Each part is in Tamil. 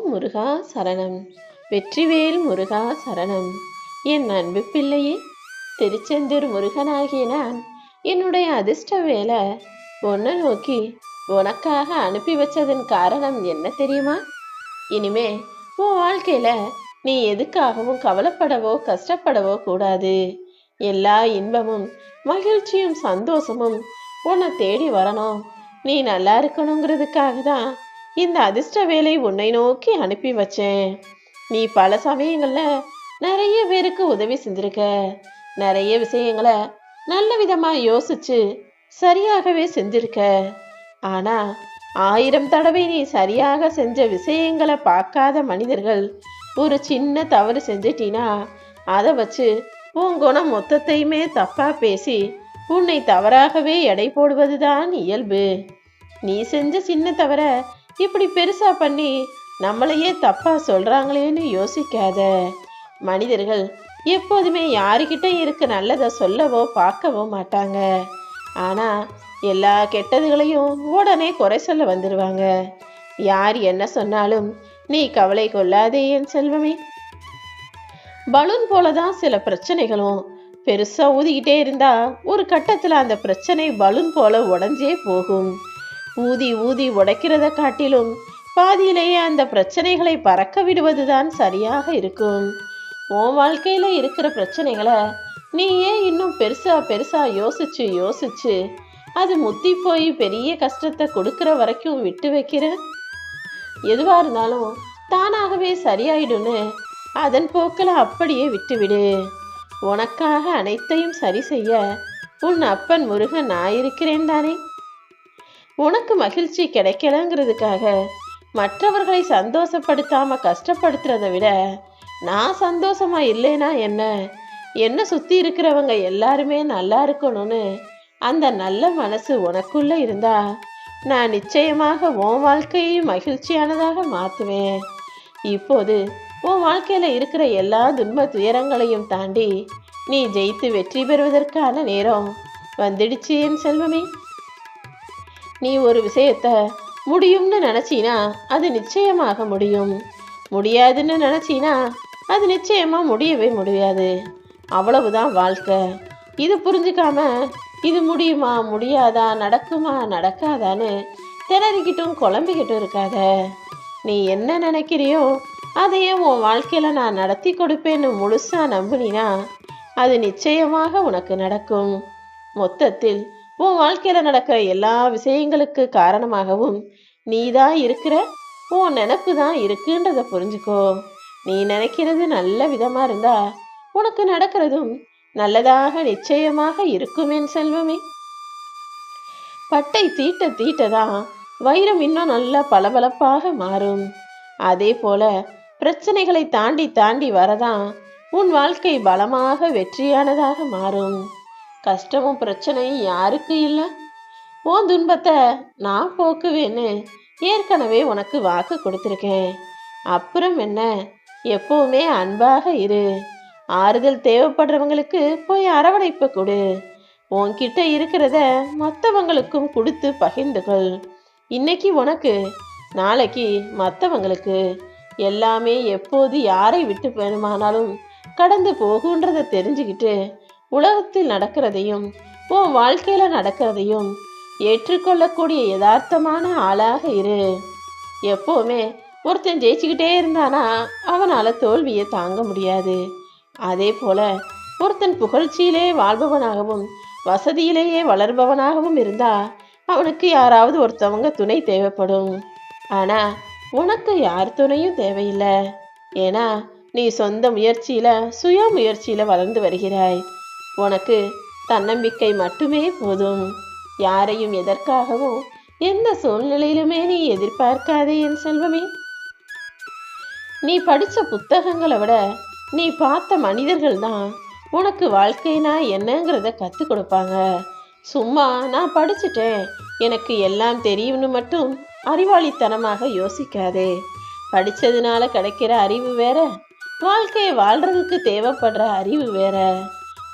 ஓம் முருகா சரணம். வெற்றிவேல் முருகா சரணம். என் அன்பு பிள்ளையே திருச்செந்தூர் முருகனாகிய நான் என்னுடைய அதிர்ஷ்ட வேலை உன்னை நோக்கி உனக்காக அனுப்பி வச்சதன் காரணம் என்ன தெரியுமா? இனிமே உன் வாழ்க்கையில நீ எதுக்காகவும் கவலைப்படவோ கஷ்டப்படவோ கூடாது. எல்லா இன்பமும் மகிழ்ச்சியும் சந்தோஷமும் உன்னை தேடி வரணும். நீ நல்லா இருக்கணுங்கிறதுக்காக தான் இந்த அதிர்ஷ்ட வேலை உன்னை நோக்கி அனுப்பி வச்சேன். நீ பல சமயங்கள்ல நிறைய பேருக்கு உதவி செஞ்சிருக்க. நிறைய விஷயங்களை நல்ல விதமா யோசிச்சு சரியாகவே செஞ்சிருக்க. ஆனா ஆயிரம் தடவை நீ சரியாக செஞ்ச விஷயங்களை பார்க்காத மனிதர்கள் ஒரு சின்ன தவறு செஞ்சிட்டினா அதை வச்சு உன் குணம் மொத்தத்தையுமே தப்பா பேசி உன்னை தவறாகவே எடை போடுவதுதான் இயல்பு. நீ செஞ்ச சின்ன தவிர இப்படி பெருசா பண்ணி நம்மளையே தப்பா சொல்றாங்களேன்னு யோசிக்காத. மனிதர்கள் எப்போதுமே யாருக்கிட்ட இருக்க நல்லதை சொல்லவோ பார்க்கவோ மாட்டாங்க. ஆனா எல்லா கெட்டதுகளையும் உடனே குறை சொல்ல வந்துடுவாங்க யார் என்ன சொன்னாலும் நீ கவலை கொள்ளாதே என் செல்வமே. பலூன் போல தான் சில பிரச்சனைகளும். பெருசா ஊதிக்கிட்டே இருந்தா ஒரு கட்டத்துல அந்த பிரச்சனை பலூன் போல உடஞ்சே போகும். ஊதி ஊதி உடைக்கிறத காட்டிலும் பாதியிலேயே அந்த பிரச்சனைகளை பறக்க விடுவதுதான் சரியாக இருக்கும். உன் வாழ்க்கையில இருக்கிற பிரச்சனைகளை நீ ஏன் இன்னும் பெருசா பெருசா யோசிச்சு யோசிச்சு அது முத்தி போய் பெரிய கஷ்டத்தை கொடுக்கிற வரைக்கும் விட்டு வைக்கிற? எதுவா இருந்தாலும் தானாகவே சரியாயிடும்னு அதன் போக்கில் அப்படியே விட்டுவிடு. உனக்காக அனைத்தையும் சரி செய்ய உன் அப்பன் முருகன் நான் இருக்கிறேன் தானே? உனக்கு மகிழ்ச்சி கிடைக்கலங்கிறதுக்காக மற்றவர்களை சந்தோஷப்படுத்தாம கஷ்டப்படுத்துறத விட நான் சந்தோஷமா இல்லைனா என்ன? என்ன சுத்தி இருக்கிறவங்க எல்லாருமே நல்லா இருக்கணும்னு அந்த நல்ல மனசு உனக்குள்ள இருந்தா நான் நிச்சயமாக உன் வாழ்க்கையையும் மகிழ்ச்சியானதாக மாத்துவேன். இப்போது உன் வாழ்க்கையில இருக்கிற எல்லா துன்ப துயரங்களையும் தாண்டி நீ ஜெயித்து வெற்றி பெறுவதற்கான நேரம் வந்துடுச்சு என் செல்வமே. நீ ஒரு விஷயத்த முடியும்னு நினச்சினா அது நிச்சயமாக முடியும். முடியாதுன்னு நினச்சினா அது நிச்சயமாக முடியவே முடியாது. அவ்வளவுதான் வாழ்க்கை. இது புரிஞ்சுக்காம இது முடியுமா முடியாதா நடக்குமா நடக்காதான்னு திணறிக்கிட்டும் குழம்பிக்கிட்டும் இருக்காத. நீ என்ன நினைக்கிறியோ அதையே உன் வாழ்க்கையில் நான் நடத்தி கொடுப்பேன்னு முழுசாக நம்புனினா அது நிச்சயமாக உனக்கு நடக்கும். மொத்தத்தில் உன் வாழ்க்கையில நடக்கிற எல்லா விஷயங்களுக்கு காரணமாகவும் நீ தான் இருக்கிற உன் நினப்பு தான் இருக்குன்றத புரிஞ்சுக்கோ. நீ நினைக்கிறது நல்ல விதமா இருந்தா உனக்கு நடக்கிறதும் நல்லதாக நிச்சயமாக இருக்கும் என் செல்வமே. பட்டை தீட்ட தீட்டதான் வைரம் இன்னும் நல்லா பளபளப்பாக மாறும். அதே போல பிரச்சனைகளை தாண்டி தாண்டி வரதான் உன் வாழ்க்கை பலமாக வெற்றியானதாக மாறும். கஷ்டமும் பிரச்சனையும் யாருக்கு இல்லை? உன் துன்பத்தை நான் போக்குவேன்னு ஏற்கனவே உனக்கு வாக்கு கொடுத்துருக்கேன். அப்புறம் என்ன? எப்பவுமே அன்பாக இரு. ஆறுதல் தேவைப்படுறவங்களுக்கு போய் அரவணைப்பு கொடு. உன்கிட்ட இருக்கிறத மற்றவங்களுக்கும் கொடுத்து பகிர்ந்துகள். இன்னைக்கு உனக்கு நாளைக்கு மற்றவங்களுக்கு எல்லாமே எப்போது யாரை விட்டு வேணுமானாலும் கடந்து போகுன்றதை தெரிஞ்சுக்கிட்டு உலகத்தில் நடக்கிறதையும் உன் வாழ்க்கையில நடக்கிறதையும் ஏற்றுக்கொள்ளக்கூடிய யதார்த்தமான ஆளாக இரு. எப்போவுமே ஒருத்தன் ஜெயிச்சுக்கிட்டே இருந்தானா அவனால தோல்வியை தாங்க முடியாது. அதே போல ஒருத்தன் புகழ்ச்சியிலே வாழ்பவனாகவும் வசதியிலேயே வளர்பவனாகவும் இருந்தா அவனுக்கு யாராவது ஒருத்தவங்க துணை தேவைப்படும். ஆனா உனக்கு யார் துணையும் தேவையில்லை. ஏன்னா நீ சொந்த முயற்சியில சுய முயற்சியில வளர்ந்து வருகிறாய். உனக்கு தன்னம்பிக்கை மட்டுமே போதும். யாரையும் எதற்காகவும் எந்த சூழ்நிலையிலுமே நீ எதிர்பார்க்காதே என் செல்வமே. நீ படித்த புத்தகங்களை விட நீ பார்த்த மனிதர்கள் தான் உனக்கு வாழ்க்கைனா என்னங்கிறத கற்றுக் கொடுப்பாங்க. சும்மா நான் படிச்சுட்டேன். எனக்கு எல்லாம் தெரியும்னு மட்டும் அறிவாளித்தனமாக யோசிக்காதே. படித்ததுனால கிடைக்கிற அறிவு வேற. வாழ்க்கையை வாழ்றதுக்கு தேவைப்படுற அறிவு வேற.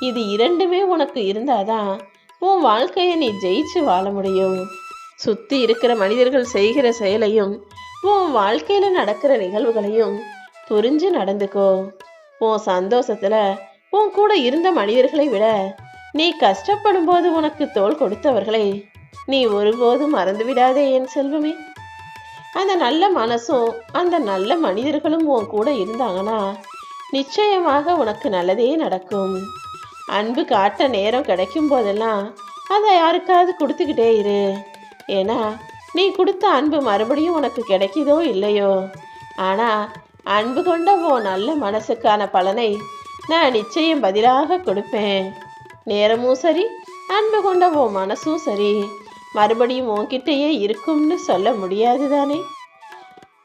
இது இரண்டுமே உனக்கு இருந்தாதான் உன் வாழ்க்கையை நீ ஜெயிச்சு வாழ முடியும். சுத்தி இருக்கிற மனிதர்கள் செய்கிற செயலையும் உன் வாழ்க்கையில நடக்கிற நிகழ்வுகளையும் புரிஞ்சு நடந்துக்கோ. உன் சந்தோஷத்துல உன் கூட இருந்த மனிதர்களை விட நீ கஷ்டப்படும் போது உனக்கு தோல் கொடுத்தவர்களை நீ ஒருபோதும் மறந்து விடாதே என் செல்வமே. அந்த நல்ல மனசும் அந்த நல்ல மனிதர்களும் உன் கூட இருந்தாங்கன்னா நிச்சயமாக உனக்கு நல்லதே நடக்கும். அன்பு காட்ட நேரம் கிடைக்கும் போதெல்லாம் அதை யாருக்காவது கொடுத்துக்கிட்டே இரு. ஏன்னா நீ கொடுத்த அன்பு மறுபடியும் உனக்கு கிடைக்குதோ இல்லையோ? ஆனால் அன்பு கொண்ட உன் நல்ல மனசுக்கான பலனை நான் நிச்சயம் பதிலாக கொடுப்பேன். நேரமும் சரி அன்பு கொண்ட உன் மனசும் சரி. மறுபடியும் உன்கிட்டயே இருக்கும்னு சொல்ல முடியாது தானே?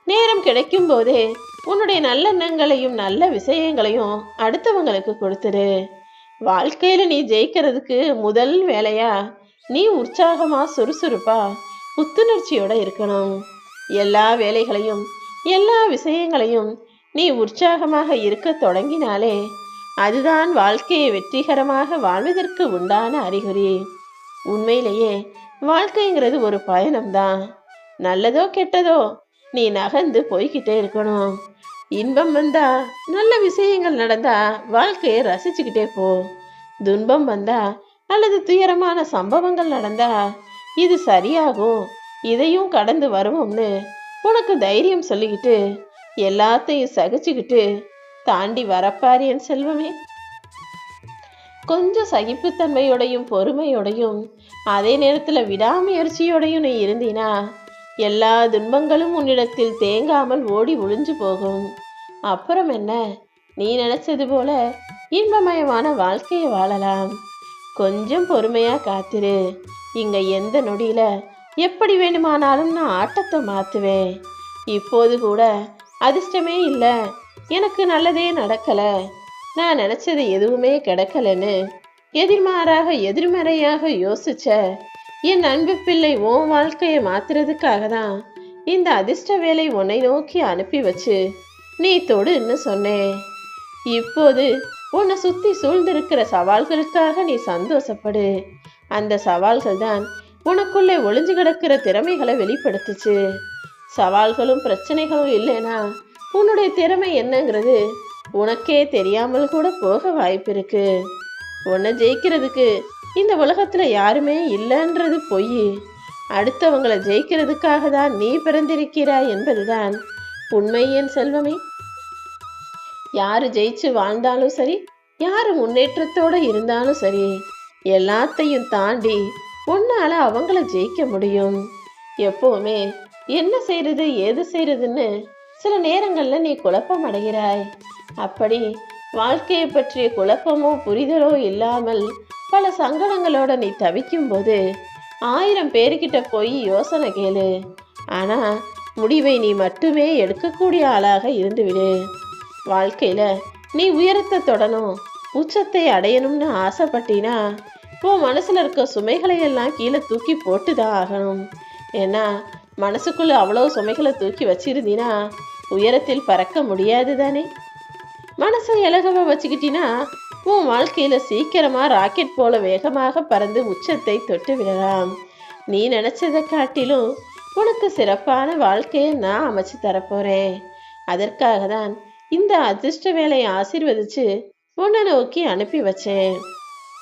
நேரம் கிடைக்கும் போதே உன்னுடைய நல்லெண்ணங்களையும் நல்ல விஷயங்களையும் அடுத்தவங்களுக்கு கொடுத்துரு. வாழ்க்கையில நீ ஜெயிக்கிறதுக்கு முதல் வேலையா? நீ உற்சாகமா சுறுசுறுப்பா புத்துணர்ச்சியோட இருக்கணும். எல்லா வேலைகளையும் எல்லா விஷயங்களையும் நீ உற்சாகமாக இருக்க தொடங்கினாலே அதுதான் வாழ்க்கையை வெற்றிகரமாக வாழ்வதற்கு உண்டான அறிகுறி. உண்மையிலேயே வாழ்க்கைங்கிறது ஒரு பயணம்தான். நல்லதோ கெட்டதோ நீ நகர்ந்து போய்கிட்டே இருக்கணும். இன்பம் வந்தா நல்ல விஷயங்கள் நடந்தா வாழ்க்கையை ரசிச்சுக்கிட்டே போ. துன்பம் வந்தா அல்லது துயரமான சம்பவங்கள் நடந்தா இது சரியாகும். இதையும் கடந்து வருவோம்னு உனக்கு தைரியம் சொல்லிக்கிட்டு எல்லாத்தையும் சகிச்சுக்கிட்டு தாண்டி வரப்பாரு என் செல்வமே. கொஞ்சம் சகிப்புத்தன்மையோடையும் பொறுமையோடையும் அதே நேரத்தில் விடாமுயற்சியோடையும் நீ இருந்தீனா எல்லா துன்பங்களும் உன்னிடத்தில் தேங்காமல் ஓடி ஒளிஞ்சு போகும். அப்புறம் என்ன? நீ நினைச்சது போல இன்பமயமான வாழ்க்கையை வாழலாம். கொஞ்சம் பொறுமையா காத்திரு. இங்க எந்த நொடியில எப்படி வேணுமானாலும் நான் ஆட்டத்தை மாத்துவேன். இப்போது கூட அதிர்ஷ்டமே இல்லை. எனக்கு நல்லதே நடக்கல. நான் நினைச்சது எதுவுமே கிடைக்கலன்னு எதிர்மாறாக எதிர்மறையாக யோசிச்ச என் அன்பு பிள்ளை உன் வாழ்க்கையை மாத்துறதுக்காக தான் இந்த அதிர்ஷ்ட வேலை உன்னை நோக்கி அனுப்பி வச்சு நீ தொடுன்னு சொன்னேன் இப்போது உன்னை சுத்தி சூழ்ந்திருக்கிற சவால்களுக்காக நீ சந்தோஷப்படு. அந்த சவால்கள் தான் உனக்குள்ளே ஒளிஞ்சு கிடக்கிற திறமைகளை வெளிப்படுத்துச்சு. சவால்களும் பிரச்சனைகளும் இல்லைனா உன்னுடைய திறமை என்னங்கிறது உனக்கே தெரியாமல் கூட போக வாய்ப்பு இருக்கு உன்னை ஜெயிக்கிறதுக்கு இந்த உலகத்துல யாருமே இல்லைன்றது பொய். அடுத்தவங்களை ஜெயிக்கிறதுக்காக தான் நீ பிறந்திருக்கிறாய் என்பதுதான் உண்மை என் செல்வமே. யாரு ஜெயிச்சு வாழ்ந்தாலும் சரி யாரு முன்னேற்றத்தோட இருந்தாலும் சரி எல்லாத்தையும் தாண்டி உன்னால அவங்கள ஜெயிக்க முடியும். எப்பவுமே என்ன செய்யறது ஏது செய்யறதுன்னு சில நேரங்கள்ல நீ குழப்பம் அடைகிறாய். அப்படி வாழ்க்கையை பற்றிய குழப்பமோ புரிதலோ இல்லாமல் பல சங்கடங்களோட நீ தவிக்கும் போது ஆயிரம் பேர்கிட்ட போய் யோசனை கேளு. ஆனா முடிவை நீ மட்டுமே எடுக்கக்கூடிய ஆளாக இருந்துவிடு. வாழ்க்கையில நீ உயரத்தை தொடணும் உச்சத்தை அடையணும்னு ஆசைப்பட்டினா உன் மனசுல இருக்க சுமைகளை எல்லாம் கீழே தூக்கி போட்டுதான் ஆகணும். ஏன்னா மனசுக்குள்ள அவ்வளோ சுமைகளை தூக்கி வச்சிருந்தீனா உயரத்தில் பறக்க முடியாது தானே? மனசை இலகமாக வச்சுக்கிட்டினா உன் வாழ்க்கையில சீக்கிரமா ராக்கெட் போல வேகமாக பறந்து உச்சத்தை தொட்டு விடலாம். நீ நினைச்சதை காட்டிலும் உனக்கு சிறப்பான வாழ்க்கையை நான் அமைச்சு தரப்போறேன். அதற்காக தான் இந்த அதிர்ஷ்ட வேலையை ஆசீர்வதிச்சு உன்னை நோக்கி அனுப்பி வச்சேன்.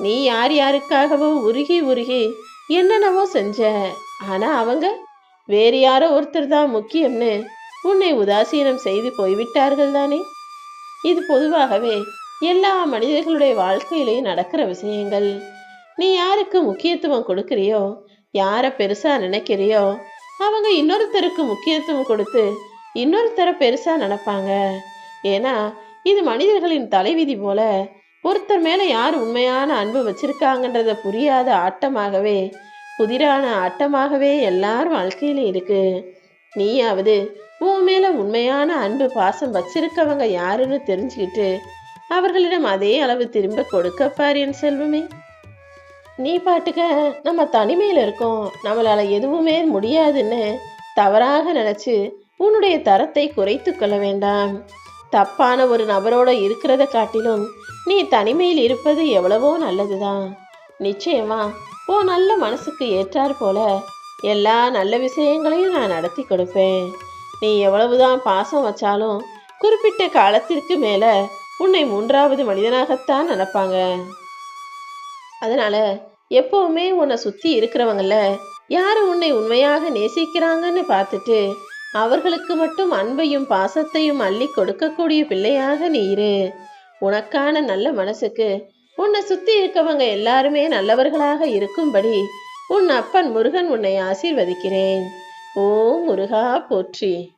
நீ யார் யாருக்காகவோ உருகி உருகி என்னென்னவோ செஞ்ச. ஆனா அவங்க வேறு யாரோ ஒருத்தர் தான் முக்கியம்னு உன்னை உதாசீனம் செய்து போய்விட்டார்கள் தானே? இது பொதுவாகவே எல்லா மனிதர்களுடைய வாழ்க்கையிலேயும் நடக்கிற விஷயங்கள். நீ யாருக்கு முக்கியத்துவம் கொடுக்குறியோ யாரை பெருசா நினைக்கிறியோ அவங்க இன்னொருத்தருக்கு முக்கியத்துவம் கொடுத்து இன்னொருத்தரை பெருசா நினைப்பாங்க. ஏன்னா இது மனிதர்களின் தலைவிதி போல ஒருத்தர் மேல யார் உண்மையான அன்பு வச்சிருக்காங்கன்றத புரியாத ஆட்டமாகவே புதிரான ஆட்டமாகவே எல்லார் வாழ்க்கையில இருக்கு. நீயாவது உன் மேல உண்மையான அன்பு பாசம் வச்சிருக்கவங்க யாருன்னு தெரிஞ்சுக்கிட்டு அவர்களிடம் அதே அளவு திரும்ப கொடுக்க பார் என் செல்வமே. நீ பாட்டுக்க நம்ம தனிமையில் இருக்கோம். நம்மளால எதுவுமே முடியாதுன்னு தவறாக நினைச்சு உன்னுடைய தரத்தை குறைத்து கொள்ள வேண்டாம். தப்பான ஒரு நபரோட இருக்கிறத காட்டிலும் நீ தனிமையில் இருப்பது எவ்வளவோ நல்லதுதான். நிச்சயமா ஓ நல்ல மனசுக்கு ஏற்றாற் போல எல்லா நல்ல விஷயங்களையும் நான் நடத்தி கொடுப்பேன். நீ எவ்வளவுதான் பாசம் வச்சாலும் குறிப்பிட்ட காலத்திற்கு மேல உன்னை மூன்றாவது மனிதனாகத்தான் நினைப்பாங்க. அதனால எப்பவுமே உன்னை சுத்தி இருக்கிறவங்கள யாரு உன்னை உண்மையாக நேசிக்கிறாங்கன்னு பார்த்துட்டு அவர்களுக்கு மட்டும் அன்பையும் பாசத்தையும் அள்ளி கொடுக்கக்கூடிய பிள்ளையாக நீ இரு உனக்கான நல்ல மனசுக்கு உன்னை சுத்தி இருக்கவங்க எல்லாருமே நல்லவர்களாக இருக்கும்படி உன் அப்பன் முருகன் உன்னை ஆசீர்வதிக்கிறேன். ஓ முருகா போற்றி.